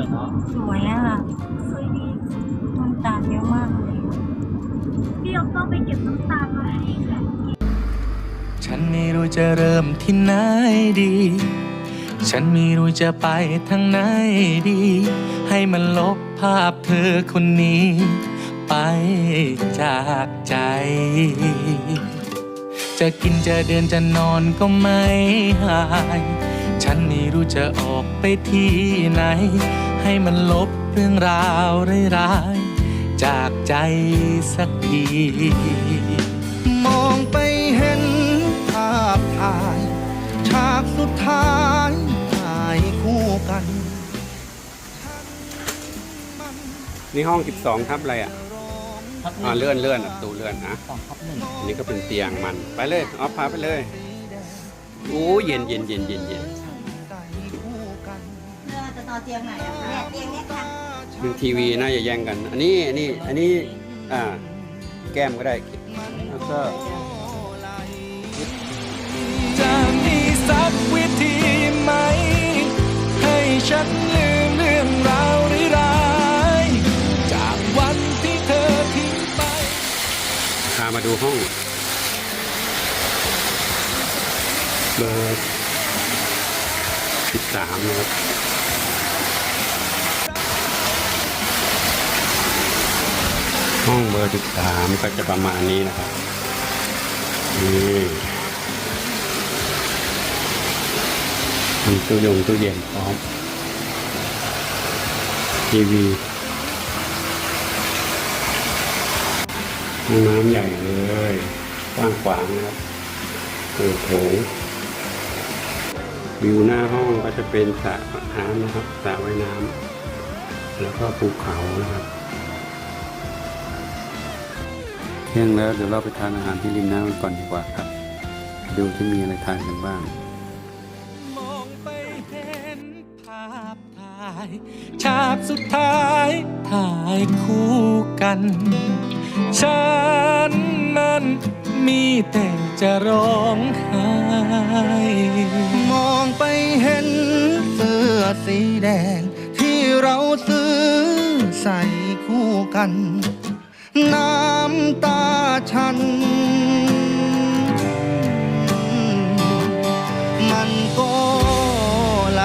วยเนาะสวยอะสวยดีน้ำตาลเยอะมากเลยพี่ยกต้องไปเก็บน้ำตาลมาให้ค่ะฉันไม่รู้จะเริ่มที่ไหนดี ฉันไม่รู้จะไปทางไหนดี ให้มันลบภาพเธอคนนี้ ไปจากใจ จะกินจะเดินจะนอนก็ไม่หาย ฉันไม่รู้จะออกไปที่ไหน ให้มันลบเรื่องราวร้ายๆจากใจสักที มองไปเห็นภาพถ่าย ฉากสุดท้ายถ่ายคู่กัน นี่ห้อง 12ทับอะไรอะพักหอ่านึ่งเลื่อนเลื่อนอะประตูเลื่อนนะสองพักหนึ่งอันนี้ก็เป็นเตียงมัน ไปเลยออฟพาไปเลย โอ้เย็นเย็นเย็นเย็นเย็น เรื่องจะนอนเตียงไหนอะคะเนี่ยเตียงเนี้ยค่ะดูทีวีน่าจะแย่งกัน อันนี้อันนี้อันนี้อ่าแก้มก็ได้แล้วก็จะมีสักวิธีไหม ให้ฉันลืมเรื่องราวร้ายๆจากวันที่เธอทิ้งไปพามาดูห้องเบอร์สิบสามนะครับ ห้องเบอร์สิบสามก็จะประมาณนี้นะครับนี่มีตู้ยงตู้เย็นพร้อมทีวีห้องน้ำใหญ่เลยกว้างขวางนะครับเปิดโถงวิวหน้าห้องก็จะเป็นสระน้ำนะครับสระว่ายน้ำแล้วก็ภูเขานะครับ เที่ยงแล้วเดี๋ยวเราไปทานอาหารที่ริมน้ำกันก่อนดีกว่าครับ ดูที่มีอะไรทานกันบ้าง มองไปเห็นภาพถ่ายฉากสุดท้ายถ่ายคู่กัน ฉันนั้นมีแต่จะร้องไห้มองไปเห็นเสื้อสีแดง ที่เราซื้อใส่คู่กัน น้ำตาฉัน มันก็ไหล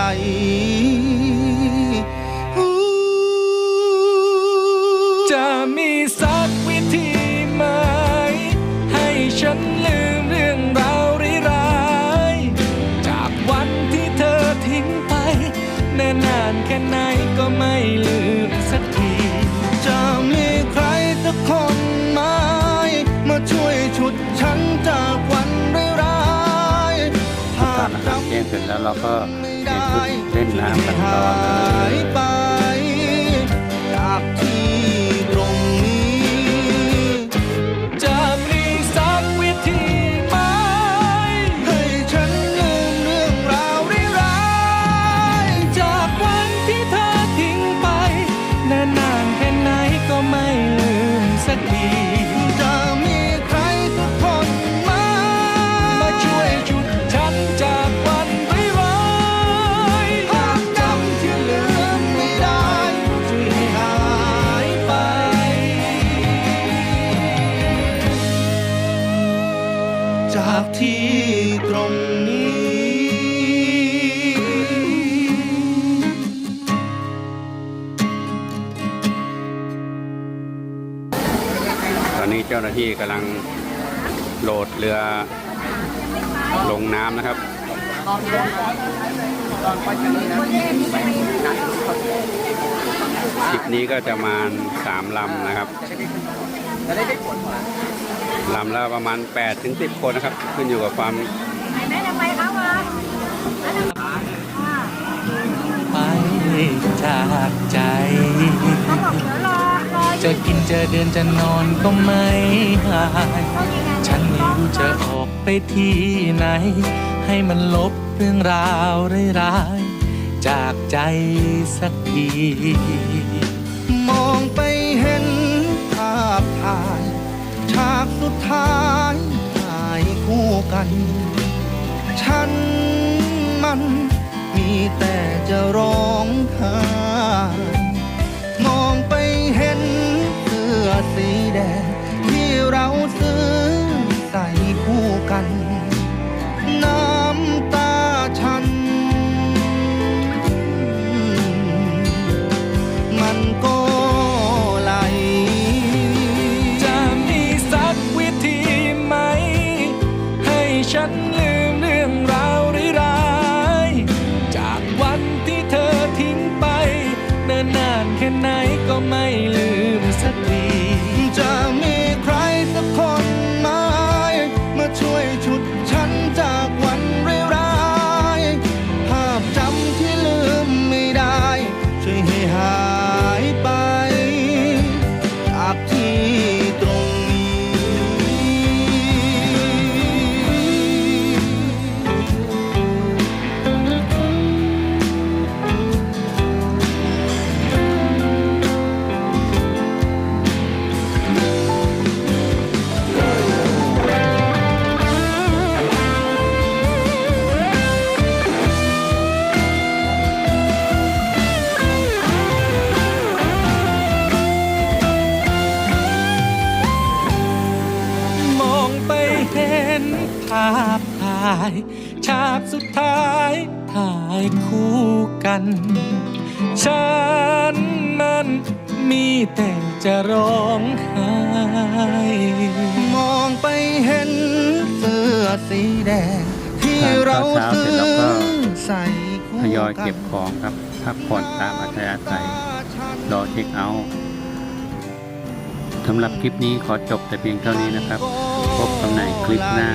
จะมีสักวิธีไหม ให้ฉัน ที่ยงเสร็จแล้วเราก็เล่นชุดเล่นน้ำกันต่อเลหายยไปจากที่ตรงนี้จะมีสักวิธีไหมให้ฉันลืมเรื่อนเธอทิ้งไปเนิ่นนานแค่ไหนก็ไม่ลืมสักที อนนี้เจ้าหน้าที่กำลังโหลดเรือลงน้ำนะครับทริปนี้ก็จะมาสามลำนะครับลำละประมาณ8ถึง10 คนนะครับ ขึ้นอยู่กับความไปจากใจ เขาบอกเดี๋ยวรอรอ จะเดินจะนอนก็ไม่หาย ฉันไม่รู้จะออกไปที่ไหน ให้มันลบเรื่องราวร้ายๆจากใจสักที มองไปเห็นภาพถ่ายฉากสุดท้ายถ่ายคู่กัน ฉันมันมีแต่จะร้องไห้ ใสคู่กัน น้ำตาฉัน มันก็ไหล จะมีสักวิธีไหม ให้ฉันลืมเรื่องราวร้ายๆจากวันที่เธอทิ้งไป เนิ่นนานแค่ไหนก็ไม่ลืมาพถ่าย ฉากสุดท้ายถ่ายคู่กัน ฉันมันมีแต่จะร้องไห้ มองไปเห็นเสื้อสีแดง ที่เราซื้อใส่คู่ทกันยอยเก็บของครับพักผ่อนตามอัธยาศัยรอเช็คเอาท์สำหรับคลิปนี้ขอจบแต่เพียงเท่านี้นะครับ พบกันในคลิปหน้า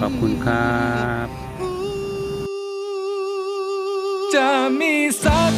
ขอบคุณครับ จะมีสัก